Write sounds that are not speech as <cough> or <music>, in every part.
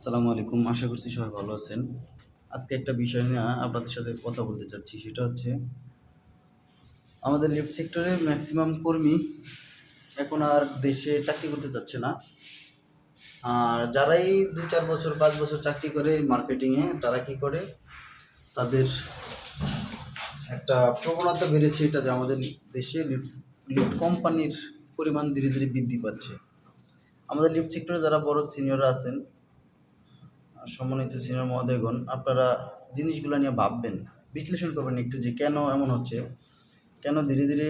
আসসালামু আলাইকুম। আশা করছি সবাই ভালো আছেন। আজকে একটা বিষয় নিয়ে আপনাদের সাথে কথা বলতে চাচ্ছি। সেটা হচ্ছে, আমাদের লিফট সেক্টরে ম্যাক্সিমাম কর্মী এখন আর দেশে চাকরি করতে চাচ্ছে না। আর যারাই দু চার বছর, পাঁচ বছর চাকরি করে মার্কেটিংয়ে তারা কি করে? তাদের একটা প্রবণতা বেড়েছে এটা যে আমাদের দেশে লিফট লিফট কোম্পানির পরিমাণ ধীরে ধীরে বৃদ্ধি পাচ্ছে। আমাদের লিফট সেক্টরে যারা বড় সিনিয়ররা আছেন সম্মানিত সিনিয়র মহোদয়গণ, আপনারা জিনিসগুলো নিয়ে ভাববেন, বিশ্লেষণ করবেন একটু যে কেন এমন হচ্ছে। কেন ধীরে ধীরে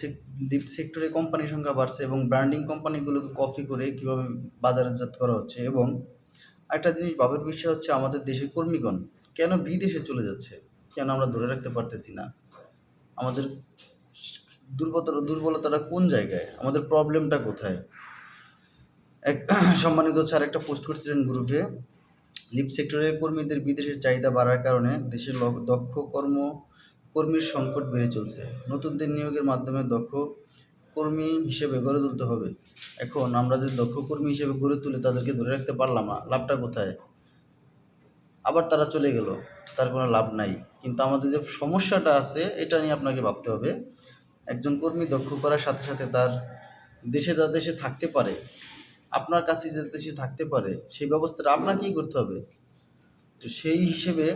সেক লিফট সেক্টরে কোম্পানির সংখ্যা বাড়ছে এবং ব্র্যান্ডিং কোম্পানিগুলোকে কপি করে কীভাবে বাজারজাত করা হচ্ছে এবং একটা জিনিস ভাবের বিষয় হচ্ছে আমাদের দেশের কর্মীগণ, কেন বিদেশে চলে যাচ্ছে? কেন আমরা ধরে রাখতে পারতেছি না? আমাদের দুর্বলতা, দুর্বলতাটা কোন জায়গায়? আমাদের প্রবলেমটা কোথায়? এক <clears throat> সম্মানিত স্যার, একটা পোস্ট করছিলেন গ্রুপে। লিপ সেক্টরের কর্মীদের বিদেশের চাহিদা বাড়ার কারণে দেশের দক্ষ কর্ম কর্মীর সংকট বেড়ে চলছে। নতুনদের নিয়োগের মাধ্যমে দক্ষ কর্মী হিসেবে গড়ে তুলতে হবে। এখন আমরা যদি দক্ষ কর্মী হিসেবে গড়ে তুলে তাদেরকে ধরে রাখতে পারলাম না, লাভটা কোথায়? আবার তারা চলে গেল, তার কোনো লাভ নাই। কিন্তু আমাদের যে সমস্যাটা আছে, এটা নিয়ে আপনাকে ভাবতে হবে। একজন কর্মী দক্ষ করার সাথে সাথে তার দেশে যা দেশে থাকতে পারে আপনার কাছে যে দেশে থাকতে পারে, সেই ব্যবস্থাটা আপনাকেই করতে হবে। তো সেই হিসেবে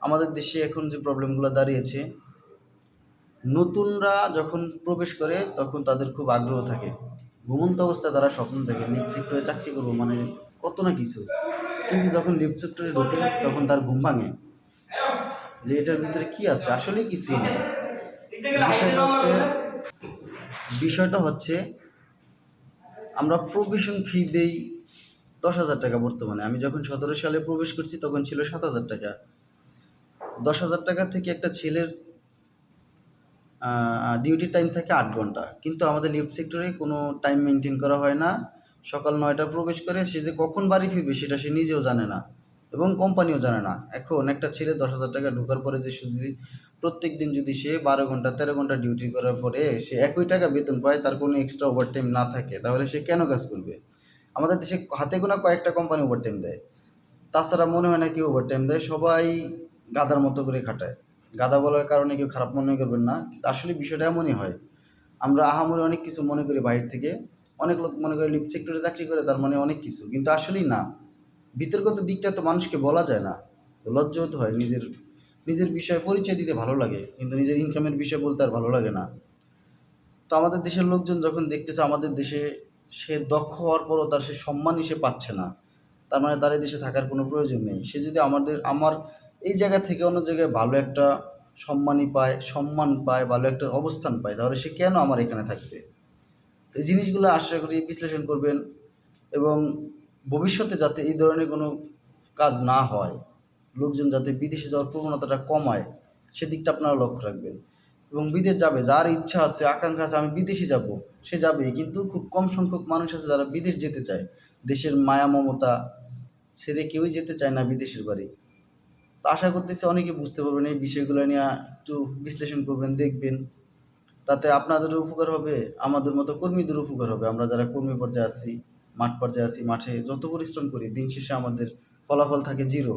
আমাদের দেশে এখন যে প্রবলেমগুলো দাঁড়িয়েছে, নতুনরা যখন প্রবেশ করে, তখন তাদের খুব আগ্রহ থাকে। ঘুমন্ত অবস্থায় তারা স্বপ্ন দেখে লিফট সেক্টরে চাকরি করব মানে কত না কিছু। কিন্তু যখন লিফট সেক্টরে ঢোকে, তখন তার ঘুম ভাঙে। যে এটার ভিতরে কি আছে? আসলে কিছুই নেই। বিষয়টা হচ্ছে বিষয়টা হচ্ছে আমরা প্রবেশন ফি দেই দশ হাজার টাকা বর্তমানে। আমি যখন সতেরো সালে প্রবেশ করছি, তখন ছিল সাত হাজার টাকা। দশ হাজার টাকা থেকে একটা ছেলের ডিউটি টাইম থাকে আট ঘণ্টা। কিন্তু আমাদের লিফট সেক্টরে কোনো টাইম মেনটেন করা হয় না। সকাল নয়টা প্রবেশ করে, সে যে কখন বাড়ি ফিরবে সেটা সে নিজেও জানে না এবং কোম্পানিও জানে না। এখন একটা ছেলে দশ হাজার টাকা ঢোকার পরে যে শুধু প্রত্যেক দিন যদি সে বারো ঘণ্টা, তেরো ঘণ্টা ডিউটি করার পরে সে একই টাকা বেতন পায়, তার কোনো এক্সট্রা ওভারটাইম না থাকে, তাহলে সে কেন কাজ করবে? আমাদের দেশে হাতে গোনা কয়েকটা কোম্পানি ওভারটাইম দেয়। তাছাড়া মনে হয় না কেউ ওভারটাইম দেয়, সবাই গাদার মতো করে খাটায়। গাদা বলার কারণে কেউ খারাপ মনে করবেন না, কিন্তু আসলে বিষয়টা এমনই হয়। আমরা আহামরি অনেক কিছু মনে করি বাইরে থেকে, অনেক লোক মনে করে লিফট সেক্টরে চাকরি করে, তার মানে অনেক কিছু, কিন্তু আসলেই না। বিতর্কত দিকটা তো মানুষকে বলা যায় না। লজ্জা হতে হয় নিজের নিজের বিষয়ে পরিচয় দিতে ভালো লাগে, কিন্তু নিজের ইনকামের বিষয় বলতে আর ভালো লাগে না। তো আমাদের দেশের লোকজন যখন দেখতেছে আমাদের দেশে সে দক্ষ হওয়ার পরও তার সে সম্মানই সে পাচ্ছে না। তার মানে তার এই দেশে থাকার কোনো প্রয়োজন নেই। সে যদি আমাদের, আমার এই জায়গা থেকে অন্য জায়গায় ভালো একটা সম্মানই পায়, সম্মান পায়, ভালো একটা অবস্থান পায়, তাহলে সে কেন আমার এখানে থাকবে? এই জিনিসগুলো আশা করি বিশ্লেষণ করবেন এবং ভবিষ্যতে যাতে এই ধরনের কোনো কাজ না হয় লোকজন যাতে বিদেশে যাওয়ার প্রবণতাটা কমায়, সেদিকটা আপনারা লক্ষ্য রাখবেন। এবং বিদেশ যাবে, যার ইচ্ছা আছে, আকাঙ্ক্ষা আছে, আমি বিদেশে যাব, সে যাবে। কিন্তু খুব কম সংখ্যক মানুষ আছে যারা বিদেশ যেতে চায়। দেশের মায়া, মমতা ছেড়ে কেউই যেতে চায় না বিদেশের বাড়ি। তো আশা করতেছি অনেকে বুঝতে পারবেন, এই বিষয়গুলো নিয়ে একটু বিশ্লেষণ করবেন, দেখবেন। তাতে আপনাদেরও উপকার হবে, আমাদের মতো কর্মীদের উপকার হবে। আমরা যারা কর্মী পর্যায়ে আছি, মাঠ পর্যায়ে আছি, মাঠে যত পরিশ্রম করি, দিন শেষে আমাদের ফলাফল থাকে জিরো।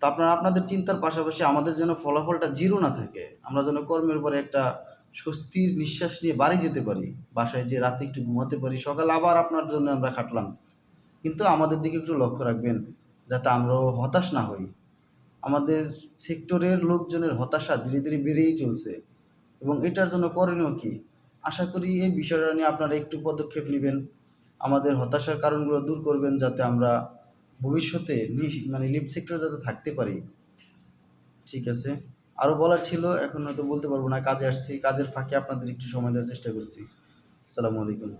তো আপনারা আপনাদের চিন্তার পাশাপাশি আমাদের যেন ফলাফলটা জিরো না থাকে, আমরা যেন কর্মের পরে একটা স্বস্তির নিঃশ্বাস নিয়ে বাড়ি যেতে পারি, বাসায় যে রাতে একটু ঘুমাতে পারি, সকালে আবার আপনার জন্য আমরা খাটলাম। কিন্তু আমাদের দিকে একটু লক্ষ্য রাখবেন, যাতে আমরাও হতাশ না হই। আমাদের সেক্টরের লোকজনের হতাশা ধীরে ধীরে বেড়েই চলছে। এবং এটার জন্য করণীয় কি? আশা করি এই বিষয়টা নিয়ে আপনারা একটু পদক্ষেপ নেবেন, আমাদের হতাশার কারণগুলো দূর করবেন, যাতে আমরা ভবিষ্যতে মানে লিফট সেক্টরে যাতে থাকতে পারি, ঠিক আছে? আরও বলার ছিল, এখন হয়তো বলতে পারব না, কাজে আসছি, কাজের ফাঁকে আপনাদের একটু সময় দেওয়ার চেষ্টা করছি। আসসালামু আলাইকুম।